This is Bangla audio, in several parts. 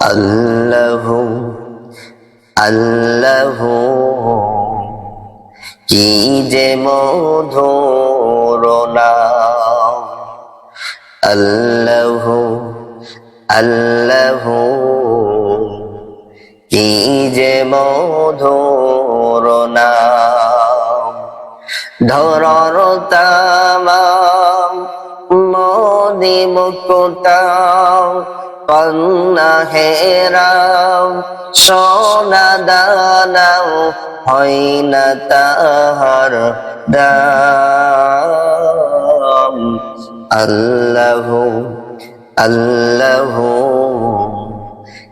আল্লাহ আল্লাহ। কি যে মধুর আল্লাহ আল্লাহ। কি যে মধুর ধরর তামাম মদি মুকুতাম। হেরাম সোনা দানাও হয় না তাহার আল্লাহ আল্লাহ,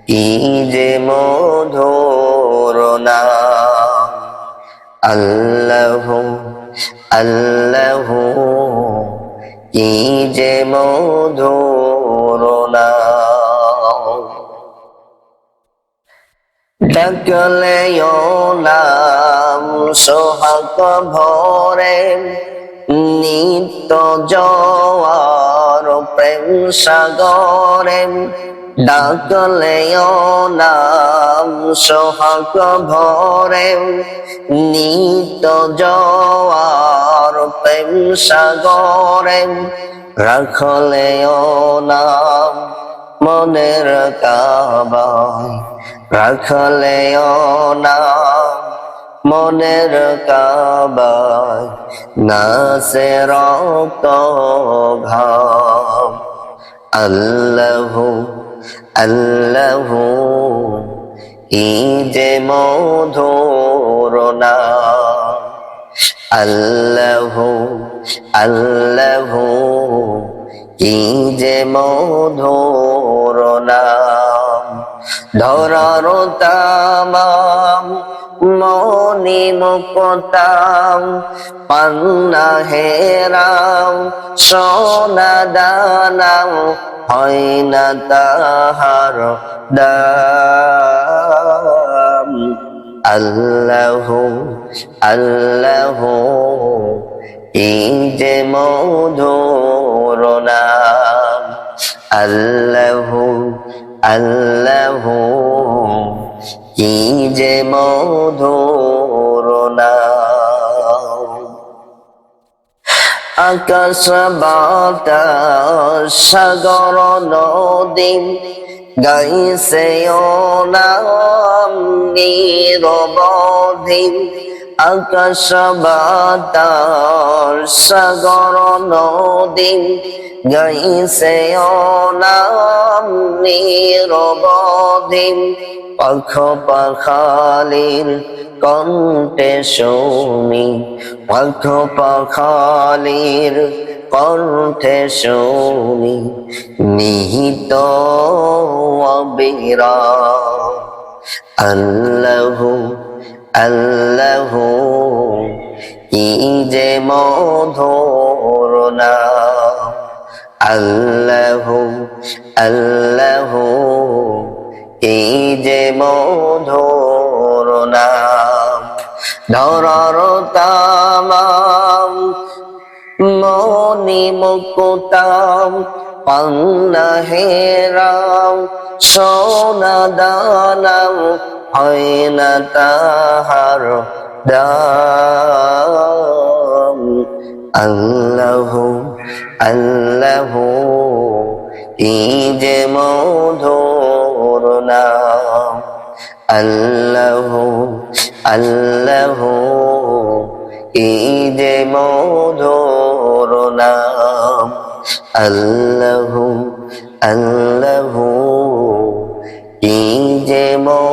কি যে মধুর নাম। আল্লাহ আল্লাহ, কি যে মধুর নাম। ডাকলে নাম সোহাগ ভরে, নিত্য জোয়ার প্রেম সাগরে। ডাকলে নাম সোহাগ ভরে, নিত্য জোয়ার প্রেম সাগরে। রাখলে নাম মনের কাবায়। রাখলে না মনের কাবায় রক্ত ঘাম। আল্লাহ আল্লাহ, ই যে মধুর নাম। আল্লাহ আল্লাহ কি যে মধুর নাম। ধরার তামাম মনি মুকতাম, পান্না হেরাম, সোনা দানাম, হয় না তাহার দাম। আল্লাহ আল্লাহ, এই যে মধুর নাম। আল্লাহ আল্লাহ কি যে মধুর নাম। আকাশ বাতাস সাগর নদী গাইছে ও নাম নিরবধি। আকাশ বাতাস সাগর নদী গাইছে ও নাম নিরবধি। পাখ পাখালির কণ্ঠে শুনি, পাখ পাখালির কণ্ঠে শুনি, নিহিত অবিরা আল্লাহ আল্লাহ, কি যে মধুর নাম। আল্লাহ আল্লাহ এই যে মধুর নাম। ধরার তামাম, মনি মুকুতাম, পান্না হেরাম, সোনা দানাম হয় না তাহার দাম আল্লাহ আল্লাহ যে মধুর নাম আল্লাহ আল্লাহ যে মধুর নাম আল্লাহ আল্লাহ যে মধুর